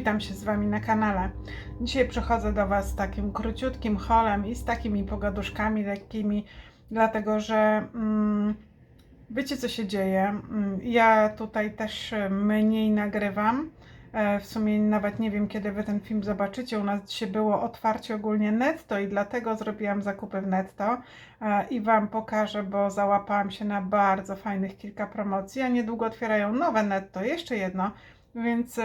witam się z Wami na kanale. Dzisiaj przychodzę do Was z takim króciutkim holem i z takimi pogaduszkami lekkimi, dlatego że mm, wiecie co się dzieje. Mm, Ja tutaj też mniej nagrywam. E, W sumie nawet nie wiem, kiedy Wy ten film zobaczycie. U nas dzisiaj było otwarcie ogólnie netto i dlatego zrobiłam zakupy w netto e, i Wam pokażę, bo załapałam się na bardzo fajnych kilka promocji, a niedługo otwierają nowe netto, jeszcze jedno, więc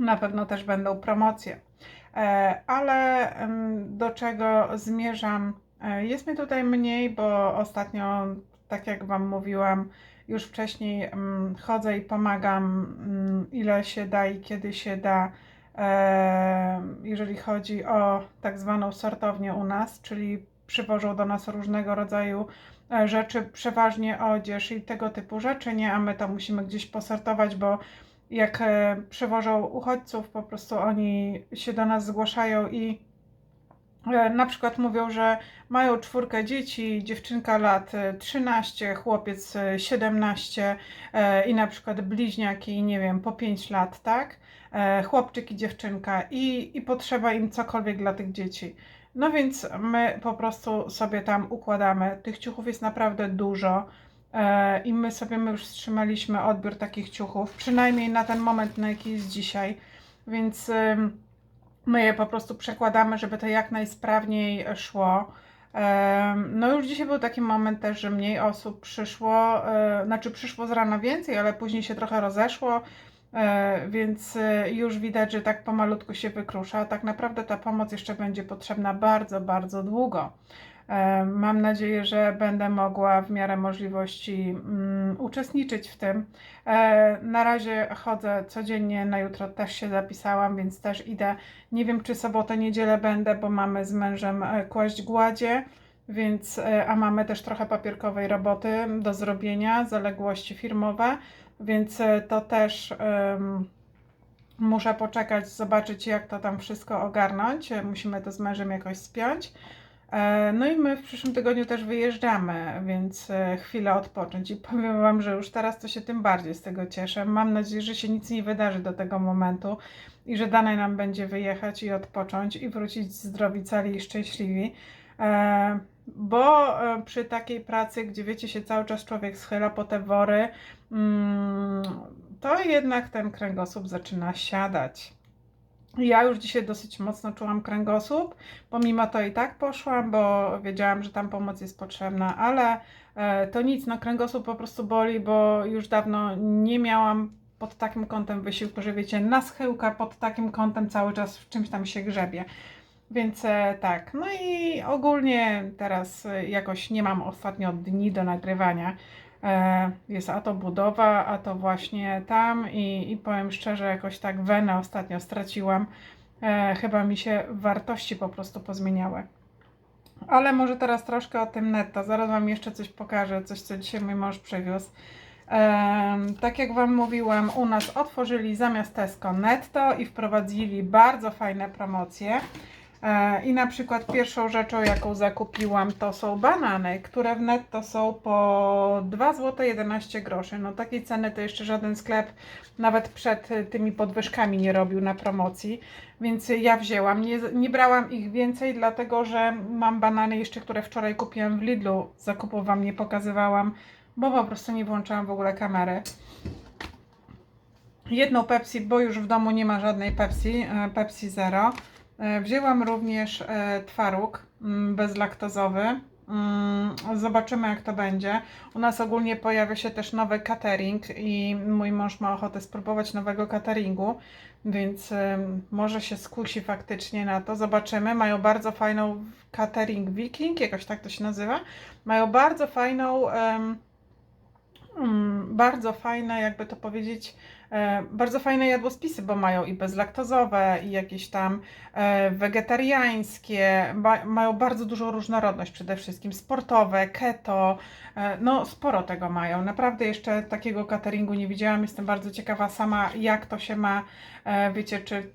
na pewno też będą promocje. E, Ale do czego zmierzam? E, Jest mi tutaj mniej, bo ostatnio, tak jak Wam mówiłam, już wcześniej chodzę i pomagam, ym, ile się da i kiedy się da, e, jeżeli chodzi o tak zwaną sortownię u nas, czyli przywożą do nas różnego rodzaju rzeczy, przeważnie odzież i tego typu rzeczy, nie, a my to musimy gdzieś posortować, bo jak e, przywożą uchodźców, po prostu oni się do nas zgłaszają i e, na przykład mówią, że mają czwórkę dzieci, dziewczynka lat e, 13, chłopiec e, 17 e, i na przykład bliźniaki, nie wiem, po 5 lat, tak? Chłopczyk i dziewczynka i, i potrzeba im cokolwiek dla tych dzieci. No więc my po prostu sobie tam układamy. Tych ciuchów jest naprawdę dużo. E, I my sobie my już wstrzymaliśmy odbiór takich ciuchów, przynajmniej na ten moment, na jaki jest dzisiaj. Więc my je po prostu przekładamy, żeby to jak najsprawniej szło. Em, No już dzisiaj był taki moment też, że mniej osób przyszło, e, znaczy przyszło z rana więcej, ale później się trochę rozeszło, e, więc e, już widać, że tak pomalutku się wykrusza. Tak naprawdę ta pomoc jeszcze będzie potrzebna bardzo, bardzo długo. E, Mam nadzieję, że będę mogła w miarę możliwości mm, uczestniczyć w tym. E, Na razie chodzę codziennie, na jutro też się zapisałam, więc też idę. Nie wiem, czy sobotę, niedzielę będę, bo mamy z mężem e, kłaść gładzie, więc, a mamy też trochę papierkowej roboty do zrobienia, zaległości firmowe, więc to też. em, Muszę poczekać, zobaczyć, jak to tam wszystko ogarnąć. Musimy to z mężem jakoś spiąć. E, No i my w przyszłym tygodniu też wyjeżdżamy, więc e, chwilę odpocząć. I powiem Wam, że już teraz to się tym bardziej z tego cieszę. Mam nadzieję, że się nic nie wydarzy do tego momentu i że dane nam będzie wyjechać i odpocząć i wrócić zdrowi, cali i szczęśliwi. E, Bo przy takiej pracy, gdzie wiecie, się cały czas człowiek schyla po te wory, mm, to jednak ten kręgosłup zaczyna siadać. Ja już dzisiaj dosyć mocno czułam kręgosłup, pomimo to i tak poszłam, bo wiedziałam, że tam pomoc jest potrzebna, ale e, to nic, no kręgosłup po prostu boli, bo już dawno nie miałam pod takim kątem wysiłku, że wiecie, na schyłka pod takim kątem cały czas w czymś tam się grzebie. Więc e, tak, no i ogólnie teraz e, jakoś nie mam ostatnio dni do nagrywania. E, Jest a to budowa, a to właśnie tam i, i powiem szczerze, jakoś tak wenę ostatnio straciłam. E, Chyba mi się wartości po prostu pozmieniały. Ale może teraz troszkę o tym netto. Zaraz Wam jeszcze coś pokażę, coś co dzisiaj mój mąż przywiózł. Em, tak jak Wam mówiłam, u nas otworzyli zamiast Tesco netto i wprowadzili bardzo fajne promocje. E, I na przykład pierwszą rzeczą, jaką zakupiłam, to są banany, które w netto są po 2 zł 11 groszy. No takiej ceny to jeszcze żaden sklep nawet przed y, tymi podwyżkami nie robił na promocji, więc ja wzięłam. Nie, nie brałam ich więcej, dlatego że mam banany jeszcze, które wczoraj kupiłam w Lidlu. Zakupów Wam nie pokazywałam, bo po prostu nie włączyłam w ogóle kamery. Jedną Pepsi, bo już w domu nie ma żadnej Pepsi, e, Pepsi Zero. E, Wzięłam również e, twaróg mm, bezlaktozowy. Mm, Zobaczymy, jak to będzie. U nas ogólnie pojawia się też nowy catering i mój mąż ma ochotę spróbować nowego cateringu, więc em, może się skusi faktycznie na to. Zobaczymy. Mają bardzo fajną catering Viking, jakoś tak to się nazywa. Mają bardzo fajną, mm, bardzo fajne, jakby to powiedzieć, e, bardzo fajne jadłospisy, bo mają i bezlaktozowe, i jakieś tam e, wegetariańskie, ma, mają bardzo dużą różnorodność. Przede wszystkim, sportowe, keto, e, no sporo tego mają. Naprawdę jeszcze takiego cateringu nie widziałam, jestem bardzo ciekawa sama, jak to się ma, e, wiecie, czy,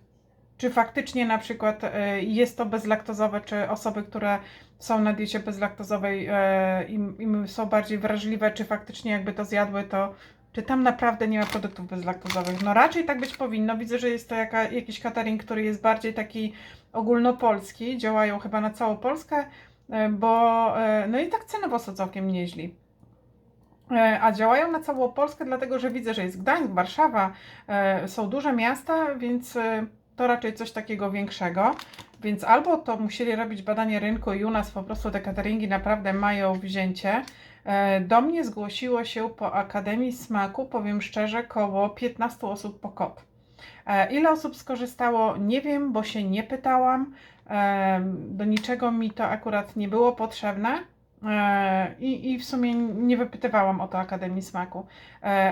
czy faktycznie na przykład e, jest to bezlaktozowe, czy osoby, które są na diecie bezlaktozowej e, i, i są bardziej wrażliwe, czy faktycznie jakby to zjadły, to czy tam naprawdę nie ma produktów bezlaktozowych. No raczej tak być powinno. Widzę, że jest to jaka, jakiś catering, który jest bardziej taki ogólnopolski. Działają chyba na całą Polskę, e, bo e, no i tak cenowo są całkiem nieźli. E, A działają na całą Polskę, dlatego że widzę, że jest Gdańsk, Warszawa, są duże miasta, więc to raczej coś takiego większego. Więc albo to musieli robić badanie rynku i u nas po prostu te cateringi naprawdę mają wzięcie. E, Do mnie zgłosiło się po Akademii Smaku, powiem szczerze, koło 15 osób po kod. E, Ile osób skorzystało, nie wiem, bo się nie pytałam. E, Do niczego mi to akurat nie było potrzebne. I, I w sumie nie wypytywałam o to Akademii Smaku.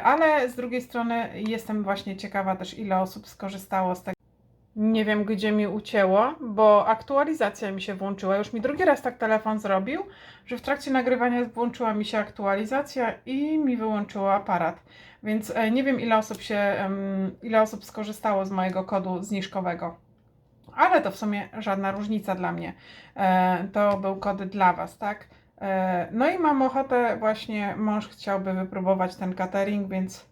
Ale z drugiej strony jestem właśnie ciekawa też, ile osób skorzystało z tego. Nie wiem, gdzie mi ucięło, bo aktualizacja mi się włączyła. Już mi drugi raz tak telefon zrobił, że w trakcie nagrywania włączyła mi się aktualizacja i mi wyłączyło aparat. Więc e, nie wiem, ile osób się, ile osób skorzystało z mojego kodu zniżkowego. Ale to w sumie żadna różnica dla mnie. E, To był kod dla Was, tak? E, No i mam ochotę, właśnie mąż chciałby wypróbować ten catering, więc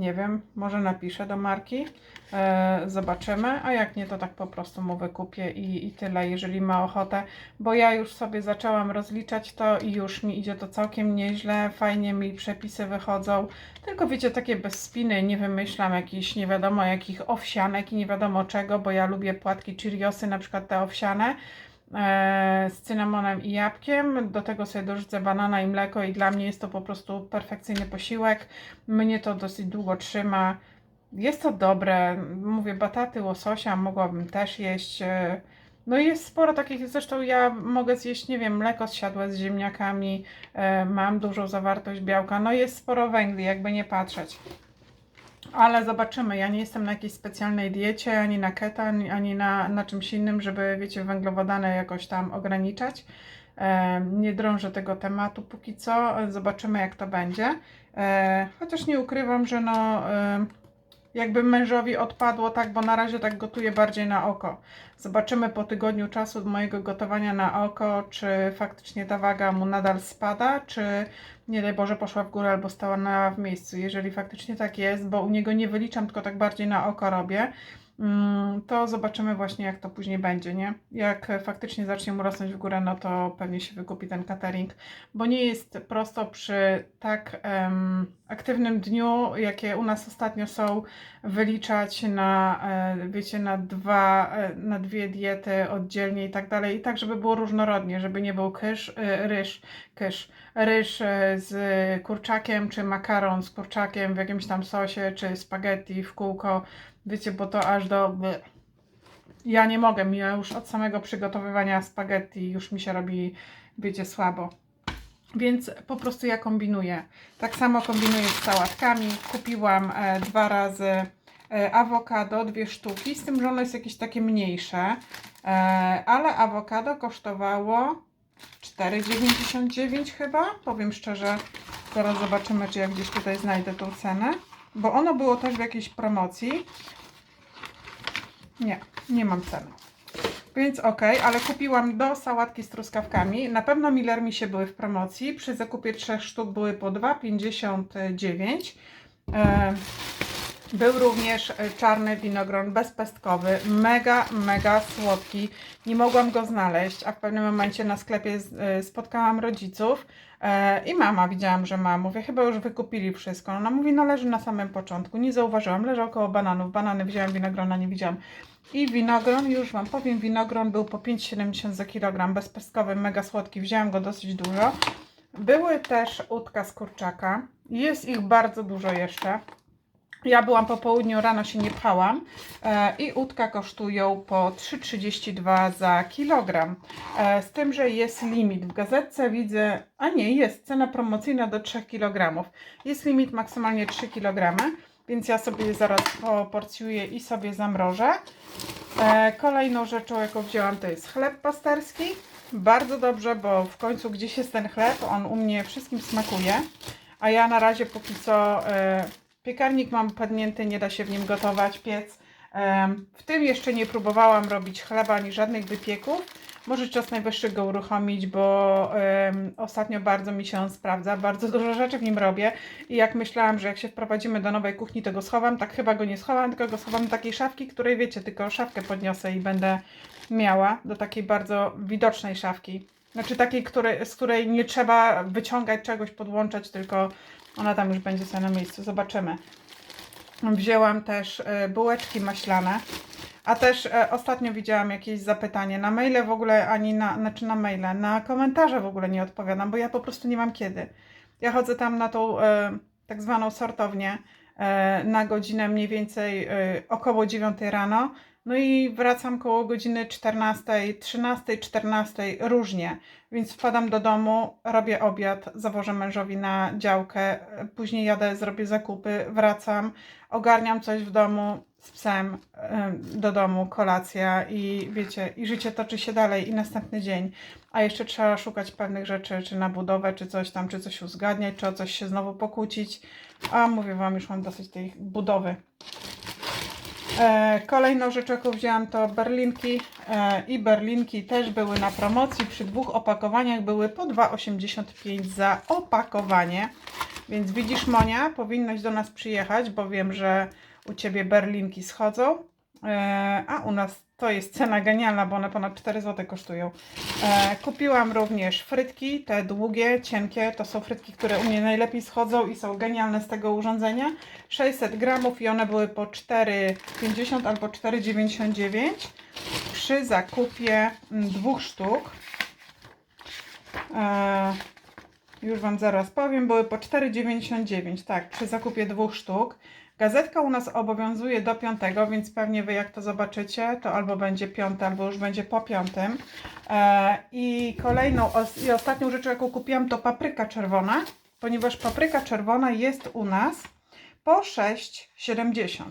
nie wiem, może napiszę do marki. E, Zobaczymy, a jak nie, to tak po prostu mu wykupię i, i tyle, jeżeli ma ochotę, bo ja już sobie zaczęłam rozliczać to i już mi idzie to całkiem nieźle, fajnie mi przepisy wychodzą, tylko wiecie, takie bez spiny, nie wymyślam jakichś nie wiadomo jakich owsianek i nie wiadomo czego, bo ja lubię płatki Cheeriosy, na przykład te owsiane, z cynamonem i jabłkiem. Do tego sobie dorzucę banana i mleko i dla mnie jest to po prostu perfekcyjny posiłek. Mnie to dosyć długo trzyma. Jest to dobre. Mówię, bataty, łososia mogłabym też jeść. e, No i jest sporo takich, zresztą ja mogę zjeść, nie wiem, mleko zsiadłe z ziemniakami, e, mam dużą zawartość białka, no jest sporo węgli, jakby nie patrzeć. Ale zobaczymy, ja nie jestem na jakiejś specjalnej diecie, ani na keto, ani, na, na czymś innym, żeby, wiecie, węglowodany jakoś tam ograniczać. Nie drążę tego tematu póki co, zobaczymy jak to będzie. E, chociaż nie ukrywam, że no... jakby mężowi odpadło tak, bo na razie tak gotuję bardziej na oko. Zobaczymy po tygodniu czasu mojego gotowania na oko, czy faktycznie ta waga mu nadal spada, czy nie daj Boże poszła w górę albo stała na, w miejscu. Jeżeli faktycznie tak jest, bo u niego nie wyliczam, tylko tak bardziej na oko robię, to zobaczymy właśnie jak to później będzie, nie? Jak faktycznie zacznie mu rosnąć w górę, no to pewnie się wykupi ten catering, bo nie jest prosto przy tak em, aktywnym dniu, jakie u nas ostatnio są, wyliczać na, e, wiecie, na dwa, e, na dwie diety oddzielnie i tak dalej, i tak, żeby było różnorodnie, żeby nie był kysz, e, ryż, kysz, ryż z kurczakiem, czy makaron z kurczakiem w jakimś tam sosie, czy spaghetti w kółko, wiecie, bo to aż do... Ja nie mogę, mi już od samego przygotowywania spaghetti już mi się robi, wiecie, słabo. Więc po prostu ja kombinuję. Tak samo kombinuję z sałatkami. Kupiłam e, dwa razy e, awokado, dwie sztuki, z tym, że ono jest jakieś takie mniejsze. E, ale awokado kosztowało 4,99 chyba. Powiem szczerze, zaraz zobaczymy, czy ja gdzieś tutaj znajdę tą cenę. Bo ono było też w jakiejś promocji. Nie, nie mam ceny. Więc ok, ale kupiłam do sałatki z truskawkami. Na pewno Miller mi się były w promocji. Przy zakupie trzech sztuk były po 2,59. E, Był również e, czarny winogron bezpestkowy, mega, mega słodki. Nie mogłam go znaleźć, a w pewnym momencie na sklepie e, spotkałam rodziców i mama widziałam, że ma. Mówię, chyba już wykupili wszystko. Ona mówi, no leży na samym początku. Nie zauważyłam, leżał koło bananów. Banany wzięłam, winogrona nie widziałam. I winogron, już Wam powiem, winogron był po 5,70 za kilogram, bezpestkowy, mega słodki. Wzięłam go dosyć dużo. Były też udka z kurczaka. Jest ich bardzo dużo jeszcze. Ja byłam po południu, rano się nie pchałam e, i udka kosztują po 3,32 za kilogram. E, z tym, że jest limit. W gazetce widzę, a nie, jest cena promocyjna do 3 kg. Jest limit maksymalnie 3 kg, więc ja sobie zaraz poporcjuję i sobie zamrożę. E, kolejną rzeczą, jaką wzięłam, to jest chleb pasterski. Bardzo dobrze, bo w końcu gdzieś jest ten chleb, on u mnie wszystkim smakuje. A ja na razie póki co e, piekarnik mam padnięty, nie da się w nim gotować, piec. W tym jeszcze nie próbowałam robić chleba ani żadnych wypieków. Może czas najwyższy go uruchomić, bo ostatnio bardzo mi się on sprawdza, bardzo dużo rzeczy w nim robię i jak myślałam, że jak się wprowadzimy do nowej kuchni, to go schowam, tak chyba go nie schowam, tylko go schowam do takiej szafki, której wiecie, tylko szafkę podniosę i będę miała do takiej bardzo widocznej szafki. Znaczy takiej, której, z której nie trzeba wyciągać czegoś, podłączać, tylko ona tam już będzie sobie na miejscu. Zobaczymy. Wzięłam też e, bułeczki maślane. A też e, ostatnio widziałam jakieś zapytanie na maile w ogóle, ani na, znaczy na maile, na komentarze w ogóle nie odpowiadam, bo ja po prostu nie mam kiedy. Ja chodzę tam na tą e, tak zwaną sortownię na godzinę mniej więcej około 9 rano, no i wracam koło godziny 14, 13, 14, różnie. Więc wpadam do domu, robię obiad, zawożę mężowi na działkę, później jadę, zrobię zakupy, wracam, ogarniam coś w domu z psem em, do domu, kolacja i wiecie, i życie toczy się dalej i następny dzień. A jeszcze trzeba szukać pewnych rzeczy, czy na budowę, czy coś tam, czy coś uzgadniać, czy o coś się znowu pokłócić. A mówię Wam, już mam dosyć tej budowy. E, kolejną rzecz, jaką wzięłam, to berlinki. E, I berlinki też były na promocji. Przy dwóch opakowaniach były po 2,85 za opakowanie. Więc widzisz, Monia, powinnaś do nas przyjechać, bo wiem, że u Ciebie berlinki schodzą. E, a u nas to jest cena genialna, bo one ponad 4 zł kosztują. E, kupiłam również frytki, te długie, cienkie. To są frytki, które u mnie najlepiej schodzą i są genialne z tego urządzenia. 600 gramów i one były po 4,50 albo 4,99 przy zakupie mm, dwóch sztuk. E, już Wam zaraz powiem, były po 4,99, tak, przy zakupie dwóch sztuk. Gazetka u nas obowiązuje do piątego, więc pewnie Wy jak to zobaczycie, to albo będzie piąte, albo już będzie po piątym. E, I kolejną i ostatnią rzeczą, jaką kupiłam, to papryka czerwona, ponieważ papryka czerwona jest u nas po 6,70.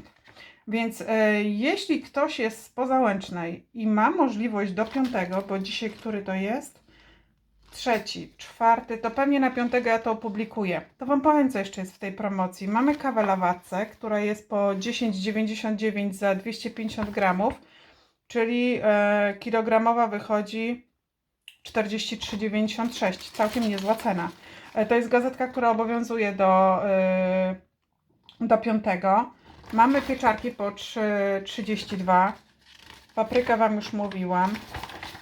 Więc e, jeśli ktoś jest z Pozałęcznej i ma możliwość do piątego, bo dzisiaj który to jest? Trzeci, czwarty, to pewnie na piątego ja to opublikuję. To Wam powiem, co jeszcze jest w tej promocji. Mamy kawę lawatce, która jest po 10,99 za 250 gramów, czyli e, kilogramowa wychodzi 43,96. Całkiem niezła cena. E, to jest gazetka, która obowiązuje do, e, do piątego. Mamy pieczarki po 3,32. Paprykę Wam już mówiłam.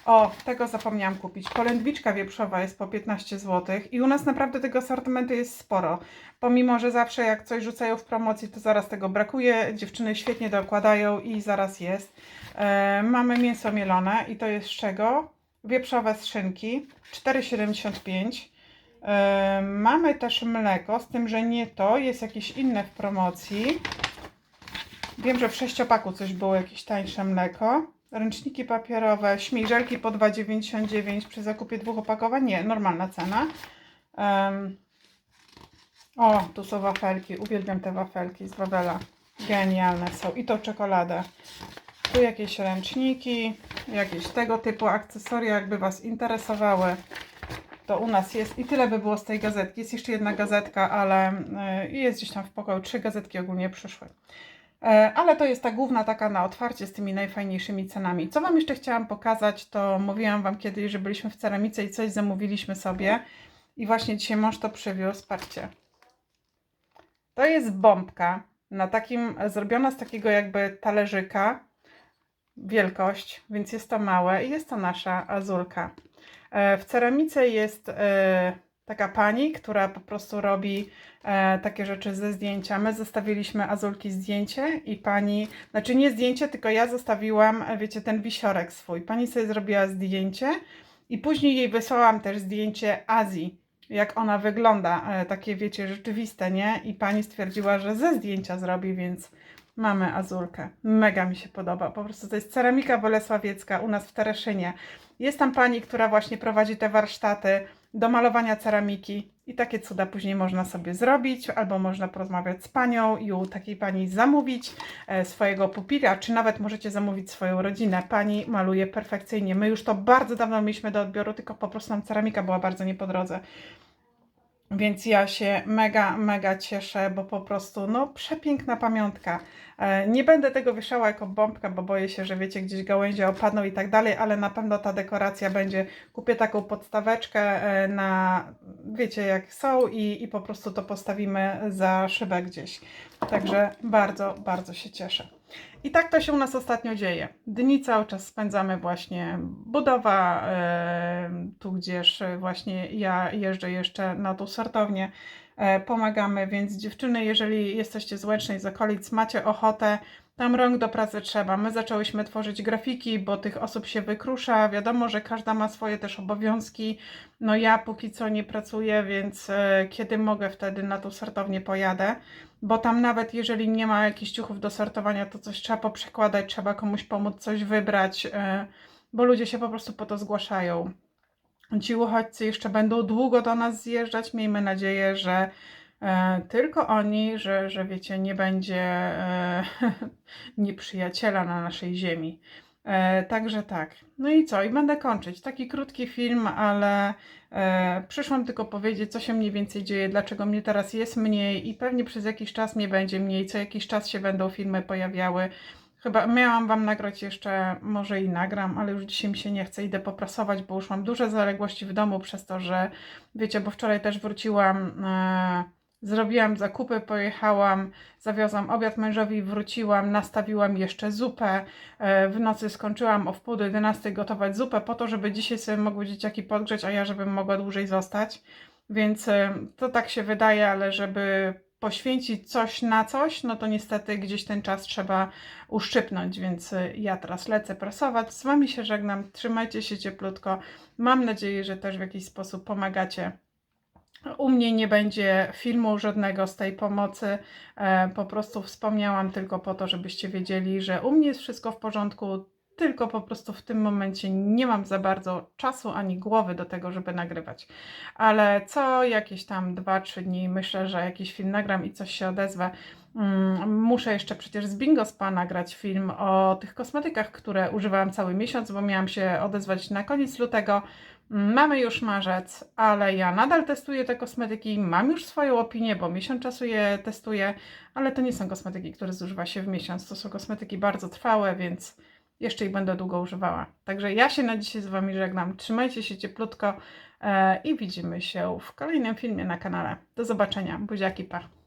O, tego zapomniałam kupić. Polędwiczka wieprzowa jest po 15 zł i u nas naprawdę tego asortymentu jest sporo. Pomimo, że zawsze jak coś rzucają w promocji, to zaraz tego brakuje. Dziewczyny świetnie dokładają i zaraz jest. E, mamy mięso mielone i to jest z czego? Wieprzowe z szynki 4,75. E, mamy też mleko, z tym, że nie to, jest jakieś inne w promocji. Wiem, że w sześciopaku coś było, jakieś tańsze mleko. Ręczniki papierowe, śmiżelki po 2,99 przy zakupie dwóch opakowań. Nie, normalna cena. Em, o, tu są wafelki. Uwielbiam te wafelki z Wawela. Genialne są. I to czekoladę. Tu jakieś ręczniki, jakieś tego typu akcesoria, jakby Was interesowały. To u nas jest i tyle by było z tej gazetki. Jest jeszcze jedna gazetka, ale y, jest gdzieś tam w pokoju. Trzy gazetki ogólnie przyszły. E, Ale to jest ta główna taka na otwarcie z tymi najfajniejszymi cenami. Co Wam jeszcze chciałam pokazać, to mówiłam Wam kiedyś, że byliśmy w ceramice i coś zamówiliśmy sobie. I właśnie dzisiaj mąż to przywiózł. Patrzcie. To jest bombka na takim, zrobiona z takiego jakby talerzyka. Wielkość, więc jest to małe i jest to nasza azulka. E, W ceramice jest e, taka pani, która po prostu robi e, takie rzeczy ze zdjęcia. My zostawiliśmy Azulki zdjęcie i pani, znaczy nie zdjęcie, tylko ja zostawiłam, e, wiecie, ten wisiorek swój. Pani sobie zrobiła zdjęcie i później jej wysłałam też zdjęcie Azji, jak ona wygląda, e, takie wiecie, rzeczywiste, nie? I pani stwierdziła, że ze zdjęcia zrobi, więc mamy Azulkę. Mega mi się podoba. Po prostu to jest ceramika bolesławiecka u nas w Tereszynie. Jest tam pani, która właśnie prowadzi te warsztaty do malowania ceramiki i takie cuda później można sobie zrobić, albo można porozmawiać z panią i u takiej pani zamówić e, swojego pupila, czy nawet możecie zamówić swoją rodzinę. Pani maluje perfekcyjnie. My już to bardzo dawno mieliśmy do odbioru, tylko po prostu nam ceramika była bardzo nie po drodze. Więc ja się mega, mega cieszę, bo po prostu, no, przepiękna pamiątka. E, Nie będę tego wieszała jako bombka, bo boję się, że wiecie, gdzieś gałęzie opadną i tak dalej, ale na pewno ta dekoracja będzie. Kupię taką podstaweczkę e, na, wiecie, jak są i, i po prostu to postawimy za szybę gdzieś. Także bardzo, bardzo się cieszę. I tak to się u nas ostatnio dzieje. Dni cały czas spędzamy właśnie budowa, tu gdzież właśnie ja jeżdżę jeszcze na tą sortownię, e, pomagamy, więc dziewczyny, jeżeli jesteście z Łęcznej, z okolic, macie ochotę, tam rąk do pracy trzeba. My zaczęłyśmy tworzyć grafiki, bo tych osób się wykrusza. Wiadomo, że każda ma swoje też obowiązki. No ja póki co nie pracuję, więc e, kiedy mogę, wtedy na tą sortownię pojadę bo tam nawet jeżeli nie ma jakichś ciuchów do sortowania, to coś trzeba poprzekładać, trzeba komuś pomóc coś wybrać, e, bo ludzie się po prostu po to zgłaszają. Ci uchodźcy jeszcze będą długo do nas zjeżdżać. Miejmy nadzieję, że tylko oni, że, że wiecie, nie będzie e, nieprzyjaciela na naszej ziemi. E, także tak. No i co? I będę kończyć. Taki krótki film, ale e, przyszłam tylko powiedzieć, co się mniej więcej dzieje, dlaczego mnie teraz jest mniej i pewnie przez jakiś czas mnie będzie mniej. Co jakiś czas się będą filmy pojawiały. Chyba miałam Wam nagrać jeszcze, może i nagram, ale już dzisiaj mi się nie chce, idę poprasować, bo już mam duże zaległości w domu przez to, że wiecie, bo wczoraj też wróciłam, e, zrobiłam zakupy, pojechałam, zawiozłam obiad mężowi, wróciłam, nastawiłam jeszcze zupę, e, w nocy skończyłam o wpół do 11 gotować zupę po to, żeby dzisiaj sobie mogły dzieciaki podgrzeć, a ja żebym mogła dłużej zostać, więc e, to tak się wydaje, ale żeby poświęcić coś na coś, no to niestety gdzieś ten czas trzeba uszczypnąć, więc y, ja teraz lecę prasować. Z Wami się żegnam, trzymajcie się cieplutko. Mam nadzieję, że też w jakiś sposób pomagacie. U mnie nie będzie filmu żadnego z tej pomocy. E, po prostu wspomniałam tylko po to, żebyście wiedzieli, że u mnie jest wszystko w porządku. Tylko po prostu w tym momencie nie mam za bardzo czasu ani głowy do tego, żeby nagrywać. Ale co jakieś tam 2-3 dni myślę, że jakiś film nagram i coś się odezwę. Mm, Muszę jeszcze przecież z Bingo Spa nagrać film o tych kosmetykach, które używałam cały miesiąc, bo miałam się odezwać na koniec lutego. Mamy już marzec, ale ja nadal testuję te kosmetyki. Mam już swoją opinię, bo miesiąc czasu je testuję, ale to nie są kosmetyki, które zużywa się w miesiąc. To są kosmetyki bardzo trwałe, więc jeszcze ich będę długo używała. Także ja się na dzisiaj z Wami żegnam. Trzymajcie się cieplutko e, i widzimy się w kolejnym filmie na kanale. Do zobaczenia. Buziaki, pa.